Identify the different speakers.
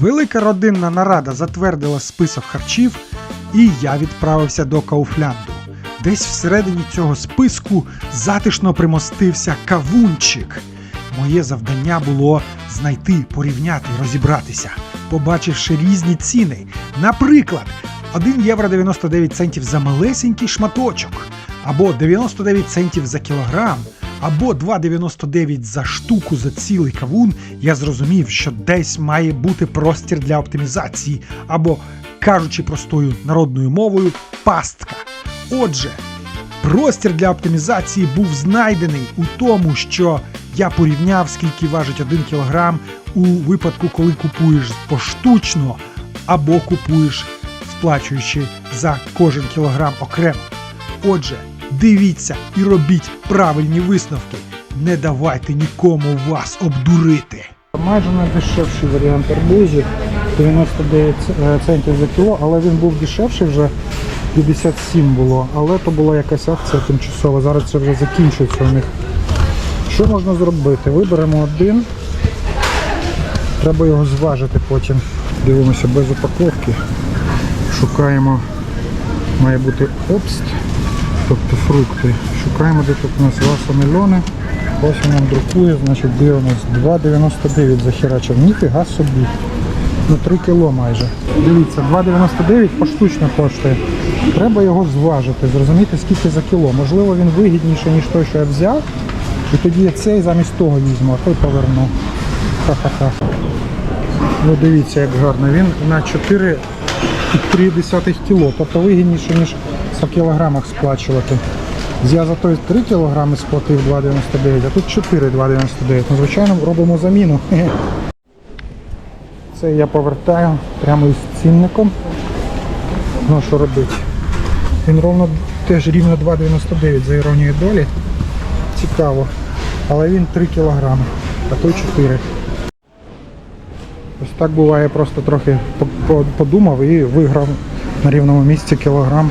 Speaker 1: Велика родинна нарада затвердила список харчів, і я відправився до Кауфлянду. Десь всередині цього списку затишно примостився кавунчик. Моє завдання було знайти, порівняти, розібратися, побачивши різні ціни. Наприклад, 1 євро 99 центів за малесенький шматочок, або 99 центів за кілограм, або 2,99 за штуку за цілий кавун, я зрозумів, що десь має бути простір для оптимізації, або, кажучи простою народною мовою, пастка. Отже, простір для оптимізації був знайдений у тому, що я порівняв, скільки важить 1 кілограм у випадку, коли купуєш поштучно, або купуєш, сплачуючи за кожен кілограм окремо. Отже, дивіться і робіть правильні висновки. Не давайте нікому вас обдурити.
Speaker 2: Майже найдешевший варіант арбузів 99 центів за кіло, але він був дешевший вже 57 було, але то була якась акція тимчасова. Зараз це вже закінчується у них. Що можна зробити? Виберемо один. Треба його зважити потім. Дивимося без упаковки. Шукаємо, має бути обст, тобто фрукти. Шукаємо, де тут у нас васомельони. Ось він нам друкує, значить дивимось 2,99 захерачив. Ніфіга собі. Ну 3 кіло майже. Дивіться, 2,99 поштучно коштує. Треба його зважити, зрозуміти скільки за кіло. Можливо він вигідніший, ніж той, що я взяв. І тоді я цей замість того візьму, а той поверну. Ха-ха-ха. Ну дивіться, як гарно. Він на 4,3 кіло, тобто вигідніше, ніж за кілограмах сплачувати. Я за той 3 кілограми сплатив 2,99, а тут 4,299. Ну, звичайно, робимо заміну. Це я повертаю прямо із цінником. Ну що робити? Він ровно теж рівно 2,99 за іронією долі. Цікаво. Але він 3 кілограми, а той 4. Ось так буває, просто трохи по- по- подумав і виграв на рівному місці кілограм